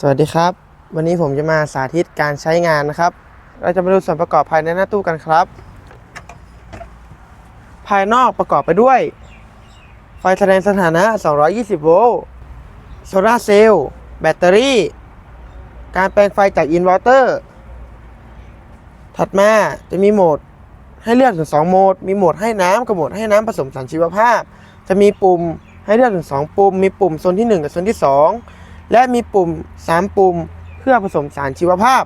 สวัสดีครับ วันนี้ผมจะมาสาธิตการใช้งานนะครับ เราจะมาดูส่วนประกอบภายในหน้าตู้กันครับ ภายนอกประกอบไปด้วย ไฟแสดงสถานะ 220 โวลต์โซลาเซลล์แบตเตอรี่ การแปลงไฟจากอินเวอร์เตอร์ ถัดมาจะมีโหมดให้เลือกถึง 2 โหมด มีโหมดให้น้ำกับโหมดให้น้ำผสมสารชีวภาพ จะมีปุ่มให้เลือกถึง 2 ปุ่ม มีปุ่มโซนที่ 1 กับโซนที่ 2 และมีปุ่ม 3 ปุ่ม เพื่อผสมสารชีวภาพ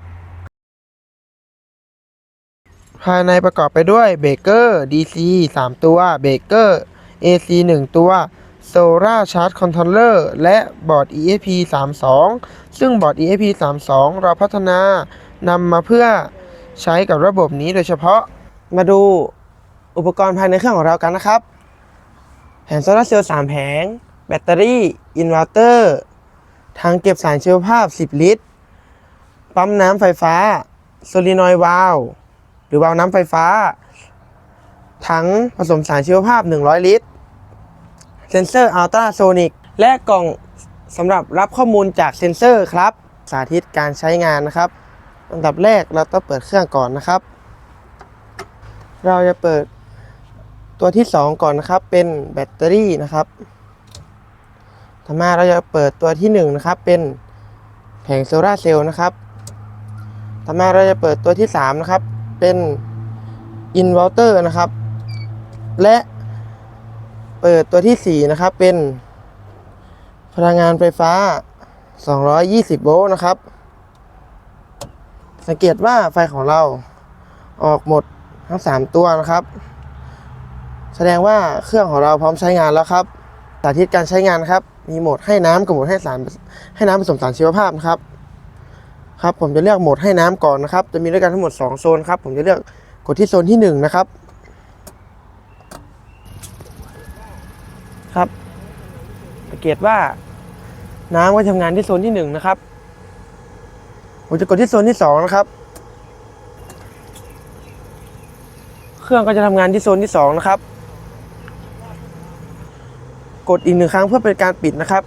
ภายในประกอบไปด้วยเบรกเกอร์ DC 3 ตัว เบรกเกอร์ AC 1 ตัว Solar Charge Controller และบอร์ด ESP 32ซึ่งบอร์ด ESP 32เราพัฒนานำมาเพื่อใช้กับระบบนี้โดยเฉพาะมาดูอุปกรณ์ภายในเครื่องของเรากันนะครับ แผงโซลาร์เซลล์3แผง แบตเตอรี่ อินเวอร์เตอร์ ถังเก็บสารชีวภาพ 10 ลิตร ปั๊มน้ำไฟฟ้าโซลินอยด์วาลหรือวาลน้ำไฟฟ้า ถังผสมสารชีวภาพ 100 ลิตร เซนเซอร์อัลตราโซนิก และกล่องสำหรับรับข้อมูลจากเซนเซอร์ครับ สาธิตการใช้งานนะครับ อันดับแรกเราต้องเปิดเครื่องก่อนนะครับ เราจะเปิดตัวที่ 2 ก่อนนะครับ เป็นแบตเตอรี่นะครับ ต่อมาเราจะเปิดตัวที่1นะครับเป็นแผงโซลาเซลล์นะครับต่อมาเราจะเปิดตัวที่3นะครับเป็นอินเวอร์เตอร์นะครับ และเปิดตัวที่4นะครับเป็นพลังงานไฟฟ้า 220 โวลต์นะครับ สังเกตว่าไฟของเราออกหมดทั้ง 3 ตัวนะครับ แสดงว่าเครื่องของเราพร้อมใช้งานแล้วครับสาธิตการใช้งานนครับ มีโหมดให้น้ำกับโหมดให้สารให้น้ำผสมสารชีวภาพนะครับ ครับ ผมจะเลือกโหมดให้น้ำก่อนนะครับ จะมีด้วยกันทั้งหมด 2 โซนครับ ผมจะเลือกกดที่โซนที่ 1 นะครับ ครับสังเกตว่าน้ำก็ทำงานที่โซนที่ 1 นะครับ ผมจะกดที่โซนที่ 2 นะครับ เครื่องก็จะทำงานที่โซนที่ 2 นะครับ กดอีกหนึ่งครั้งเพื่อเป็นการปิดนะครับ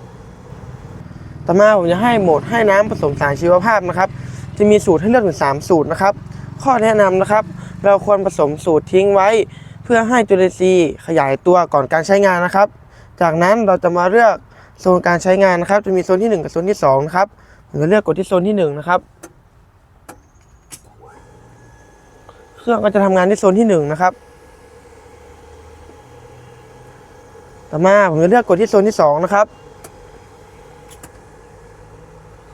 ต่อมาผมจะให้โหมดให้น้ำผสมสารชีวภาพนะครับ จะมีสูตรให้เลือกถึง3สูตรนะครับ ข้อแนะนำนะครับ เราควรผสมสูตรทิ้งไว้ เพื่อให้จุลินทรีย์ขยายตัวก่อนการใช้งานนะครับ จากนั้นเราจะมาเลือกโซนการใช้งานนะครับ จะมีโซนที่ 1 กับโซนที่2นะครับผมจะเลือกกดที่โซนที่1นะครับเครื่องก็จะทำงานที่โซนที่1นะครับ ต่อมาผมจะเลือกกดที่โซนที่2นะครับ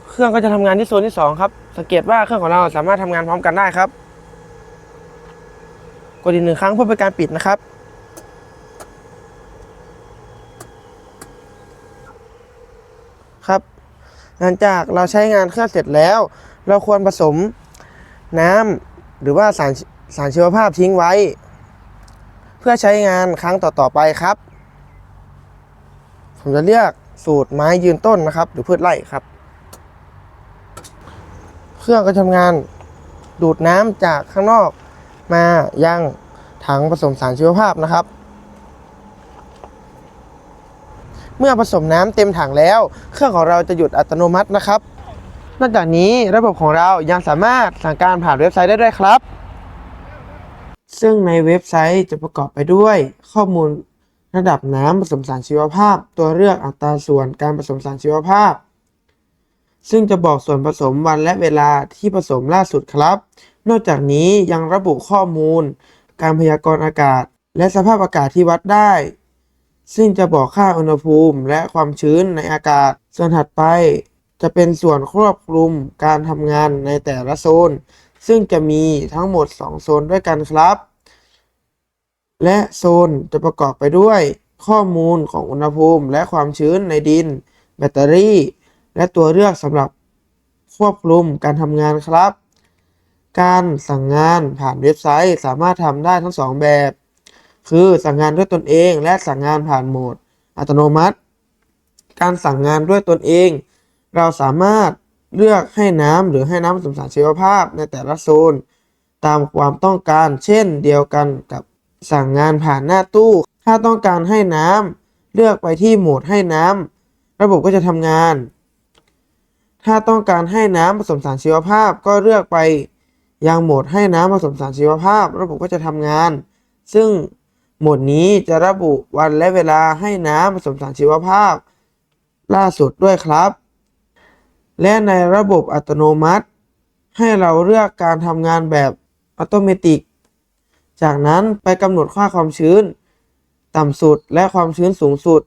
เครื่องก็จะทำงานที่โซนที่2ครับ สังเกตว่าเครื่องของเราสามารถทำงานพร้อมกันได้ครับ กดอีกหนึ่งครั้งเพื่อเป็นการปิดนะครับ ครับ หลังจากเราใช้งานเครื่องเสร็จแล้ว เราควรผสมน้ำหรือว่าสารสารชีวภาพทิ้งไว้ เพื่อใช้งานครั้งต่อๆไปครับ ผมจะเรียกสูตรไม้ยืนต้นนะครับ หรือพืชไร่ครับ เครื่องก็ทำงานดูดน้ำจากข้างนอกมายังถังผสมสารชีวภาพนะครับ เมื่อผสมน้ำเต็มถังแล้ว เครื่องของเราจะหยุดอัตโนมัตินะครับ นอกจากนี้ระบบของเรายังสามารถสั่งการผ่านเว็บไซต์ได้ด้วยครับ ซึ่งในเว็บไซต์จะประกอบไปด้วยข้อมูล ระดับน้ำผสมสารชีวภาพ ตัวเลือกอัตราส่วนการผสมสารชีวภาพ ซึ่งจะบอกส่วนผสมวันและเวลาที่ผสมล่าสุดครับ นอกจากนี้ยังระบุข้อมูล การพยากรณ์อากาศ และสภาพอากาศที่วัดได้ ซึ่งจะบอกค่าอุณหภูมิและความชื้นในอากาศ ส่วนถัดไป จะเป็นส่วนควบคลุมการทำงานในแต่ละโซน ซึ่งจะมีทั้งหมด 2 โซนด้วยกันครับ และโซนจะประกอบไปด้วยข้อมูลของอุณหภูมิ และความชื้นในดิน แบตเตอรี่ และตัวเลือกสำหรับควบคุมการทำงานครับ การสั่งงานผ่านเว็บไซต์สามารถทำได้ทั้งสองแบบ คือสั่งงานด้วยตนเองและสั่งงานผ่านโหมด อัตโนมัติ การสั่งงานด้วยตนเอง เราสามารถเลือกให้น้ำหรือให้น้ำผสมสารชีวภาพในแต่ละโซน ตามความต้องการเช่นเดียวกันกับ สั่งงานผ่านหน้าตู้ ถ้าต้องการให้น้ำเลือกไปที่โหมดให้น้ำระบบก็จะทำงาน ถ้าต้องการให้น้ำผสมสารชีวภาพก็เลือกไปยังโหมดให้น้ำผสมสารชีวภาพ ระบบก็จะทำงาน ซึ่งโหมดนี้จะระบุวันและเวลาให้น้ำผสมสารชีวภาพ ล่าสุดด้วยครับ และในระบบอัตโนมัติ ให้เราเลือกการทำงานแบบอัตโนมัติ จากนั้นไปกำหนดค่าความชื้น ต่ำสุดและความชื้นสูงสุด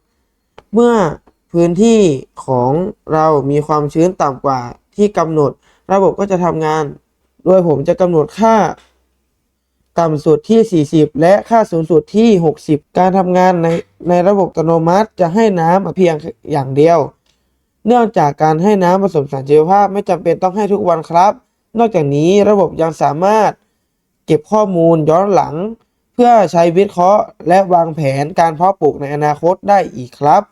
เมื่อพื้นที่ของเรามีความชื้นต่ำกว่าที่กำหนด ระบบก็จะทำงาน โดยผมจะกำหนดค่าต่ำสุดที่ 40 และค่าสูงสุดที่ 60 การทำงานในในระบบอัตโนมัติจะให้น้ำเพียงอย่างเดียว เนื่องจากการให้น้ำผสมสารชีวภาพไม่จำเป็นต้องให้ทุกวันครับ นอกจากนี้ระบบยังสามารถ ก็บข้อมูลย้อนหลัง เพื่อใช้วิเคราะห์ และวางแผนการเพาะปลูกในอนาคตได้อีกครับ